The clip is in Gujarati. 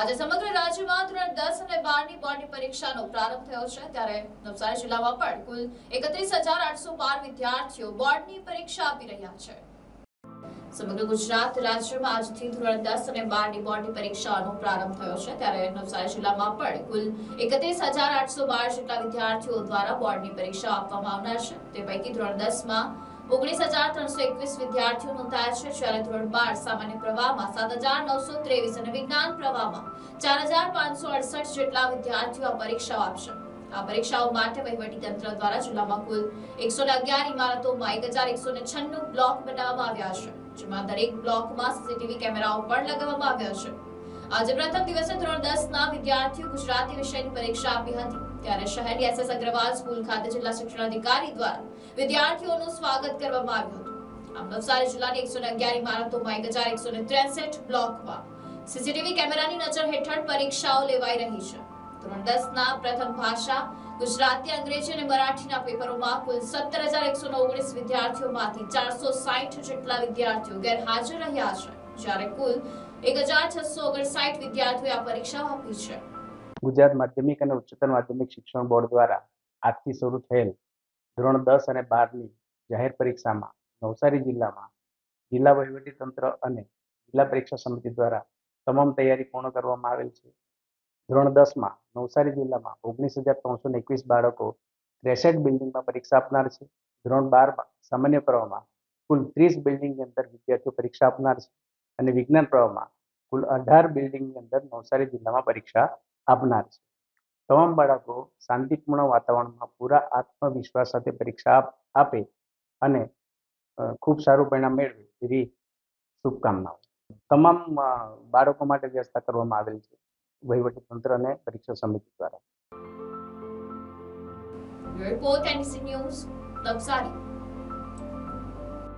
આજે સમગ્ર રાજ્યમાં ધોરણ દસ અને બારની બોર્ડની પરીક્ષાનો પ્રારંભ થયો છે. ત્યારે નવસારી જિલ્લામાં પણ કુલ એકત્રીસ વિદ્યાર્થીઓ બોર્ડની પરીક્ષા આપી રહ્યા છે. સમગ્ર ગુજરાત રાજ્યમાં આજથી ધોરણ દસ અને બારની બોર્ડની પરીક્ષાનો પ્રારંભ થયો છે. ત્યારે નવસારી જિલ્લામાં પણ કુલ એકત્રીસ હજાર આઠસો બાર જેટલા વિદ્યાર્થીઓ દ્વારા બોર્ડની પરીક્ષા આપવામાં આવનાર છે. તે પૈકી ધોરણ દસમાં ઓગણીસ હજાર ત્રણસો એકવીસ વિદ્યાર્થીઓ નોંધાયા છે. જ્યારે ધોરણ બાર સામાન્ય પ્રવાહમાં સાત હજાર નવસો ત્રેવીસ અને વિજ્ઞાન પ્રવાહમાં ચાર હજાર પાંચસો અડસઠ જેટલા વિદ્યાર્થીઓ પરીક્ષાઓ આપશે. આ પરીક્ષાઓ માટે તંત્ર દ્વારા જિલ્લામાં કુલ એકસો અગિયાર ઇમારતોમાં એક હજાર એકસો ને છન્નું બ્લોક બનાવવામાં આવ્યા છે, જેમાં દરેક બ્લોકમાં સીસીટીવી કેમેરાઓ પણ લગાવવામાં આવ્યા છે. આજે પ્રથમ દિવસે ધોરણ દસ ના વિદ્યાર્થીઓ ગુજરાતી વિષયની પરીક્ષા આપી હતી. ત્યારે શહેરની એસએસ અગ્રવાલ સ્કૂલ ખાતે જિલ્લા શિક્ષણ અધિકારી દ્વારા વિદ્યાર્થીઓનું સ્વાગત કરવામાં આવ્યું હતું. આમ નવસારી જિલ્લાની એકસો અગિયાર ઇમારતોમાં એક હજાર એકસો ત્રેસઠ બ્લોકમાં સીસીટીવી કેમેરાની નજર હેઠળ પરીક્ષાઓ લેવાઈ રહી છે. ધોરણ દસ ના પ્રથમ ભાષા, ગુજરાતી, અંગ્રેજી અને મરાઠીના પેપરોમાં કુલ સત્તર હજાર એકસો ઓગણીસ વિદ્યાર્થીઓમાંથી ચારસો સાઠ જેટલા વિદ્યાર્થીઓ ગેરહાજર રહ્યા છે, જ્યારે કુલ એક હજાર છસો ઓગણસાઠ વિદ્યાર્થીઓએ આ પરીક્ષાઓ આપી છે. ગુજરાત માધ્યમિક અને ઉચ્ચતર માધ્યમિક શિક્ષણ બોર્ડ દ્વારા આજથી શરૂ થયેલ ધોરણ દસ અને બારની જાહેર પરીક્ષામાં નવસારી જિલ્લામાં જિલ્લા વહીવટી તંત્ર અને જિલ્લા પરીક્ષા સમિતિ દ્વારા તમામ તૈયારી પૂર્ણ કરવામાં આવેલ છે. ધોરણ દસમાં નવસારી જિલ્લામાં ઓગણીસ હજાર ત્રણસો એકવીસ બાળકો ત્રેસઠ બિલ્ડિંગમાં પરીક્ષા આપનાર છે. ધોરણ બારમાં સામાન્ય પ્રવાહમાં કુલ ત્રીસ બિલ્ડિંગની અંદર વિદ્યાર્થીઓ પરીક્ષા આપનાર છે અને વિજ્ઞાન પ્રવાહમાં કુલ અઢાર બિલ્ડિંગની અંદર નવસારી જિલ્લામાં પરીક્ષા આપનાર છે. તમામ બાળકો શાંતિપૂર્ણ વાતાવરણમાં પૂરા આત્મવિશ્વાસ સાથે પરીક્ષા આપે અને ખૂબ સારું પરિણામ મેળવે એવી શુભકામનાઓ. તમામ બાળકો માટે વ્યવસ્થા કરવામાં આવેલ છે. વહીવટી તંત્ર અને પરીક્ષા સમિતિ દ્વારા. Report NDC news Navsari